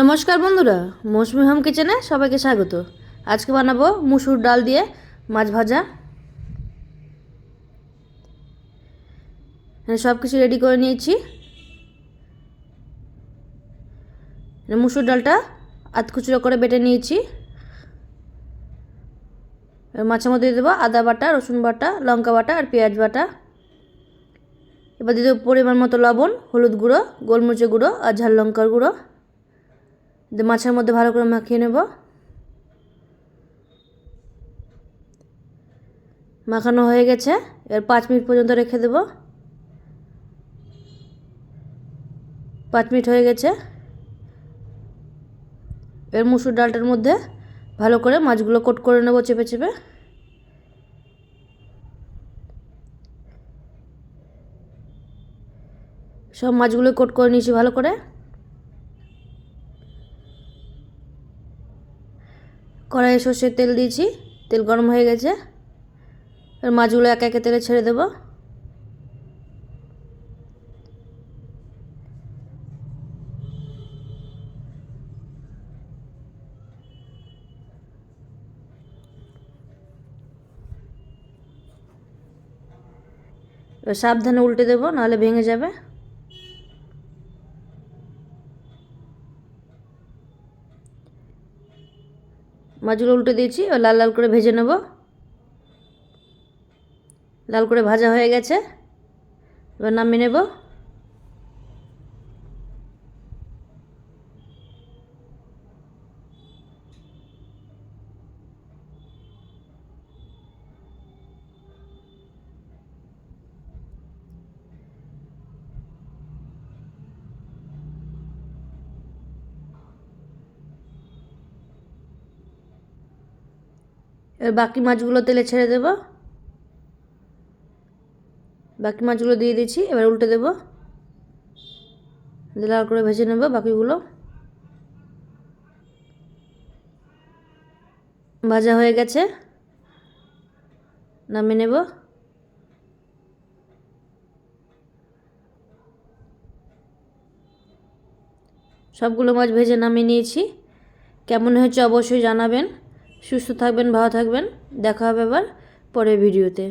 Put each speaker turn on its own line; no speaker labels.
নমস্কার বন্ধুরা, মৌসুমি হোম কিচেনে সবাইকে স্বাগত। আজকে বানাবো মুসুর ডাল দিয়ে মাছ ভাজা। হ্যাঁ সব কিছু রেডি করে নিয়েছি। মুসুর ডালটা আধ খুচরো করে বেটে নিয়েছি। মাছের মধ্যে দিয়ে দেবো আদা বাটা, রসুন বাটা, লঙ্কা বাটা আর পেঁয়াজ বাটা। এবার দিয়ে দেবো পরিমাণ মতো লবণ, হলুদ গুঁড়ো, গোলমরিচের গুঁড়ো আর ঝাল লঙ্কার গুঁড়ো। মাছের মধ্যে ভালো করে মাখিয়ে নেব। মাখানো হয়ে গেছে। এবার পাঁচ মিনিট পর্যন্ত রেখে দেব। পাঁচ মিনিট হয়ে গেছে। এর মুসুর ডালটার মধ্যে ভালো করে মাছগুলো কোট করে নেব চেপে চেপে। সব মাছগুলো কোট করে নিয়েছি ভালো করে। কড়াইয়ে সর্ষের তেল দিয়েছি। তেল গরম হয়ে গেছে। আর মাছগুলো একে একে তেলে ছেড়ে দেব। এবার সাবধানে উল্টে দেবো, নাহলে ভেঙে যাবে। মাছগুলো উল্টে দিয়েছি ও লাল লাল করে ভেজে নেব। লাল করে ভাজা হয়ে গেছে, এবার নামিয়ে নেব। এবার বাকি মাছগুলো তেলে ছেড়ে দেব। বাকি মাছগুলো দিয়ে দিচ্ছি, এবার উল্টে দেব। লাল করে ভেজে নেব বাকিগুলো। ভাজা হয়ে গেছে। নামিয়ে নেব। সবগুলো মাছ ভেজে নামিয়ে নিয়েছি। কেমন হয়েছে অবশ্যই জানাবেন। সুস্থ থাকবেন ভালো থাকবেন। দেখা হবে আবার পরের ভিডিওতে।